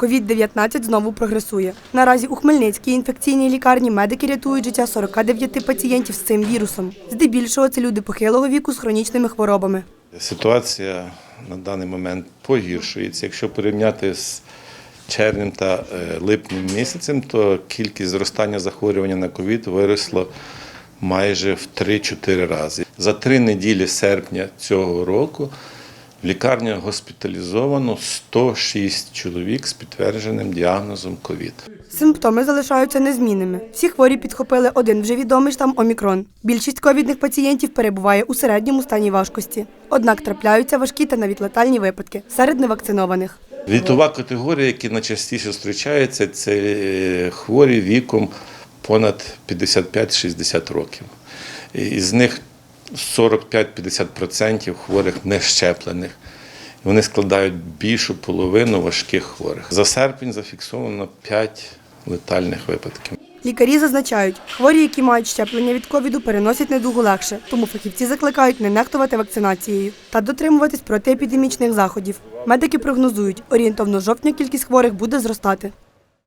Ковід-19 знову прогресує. Наразі у Хмельницькій інфекційній лікарні медики рятують життя 49 пацієнтів з цим вірусом. Здебільшого це люди похилого віку з хронічними хворобами. Ситуація на даний момент погіршується. Якщо порівняти з червнем та е, липнем місяцем, то кількість зростання захворювання на ковід виросла майже в 3-4 рази. За три неділі серпня цього року в лікарню госпіталізовано 106 чоловік з підтвердженим діагнозом ковід. Симптоми залишаються незмінними. Всі хворі підхопили один вже відомий штам Омікрон. Більшість ковідних пацієнтів перебуває у середньому стані важкості. Однак трапляються важкі та навіть летальні випадки серед невакцинованих. Вікова категорія, які найчастіше зустрічаються, це е, хворі віком понад 55-60 років. Із них 45-50% хворих не щеплених. Вони складають більшу половину важких хворих. За серпень зафіксовано 5 летальних випадків. Лікарі зазначають, хворі, які мають щеплення від ковіду, переносять недугу легше, тому фахівці закликають не нехтувати вакцинацією та дотримуватись протиепідемічних заходів. Медики прогнозують, орієнтовно жовтня кількість хворих буде зростати.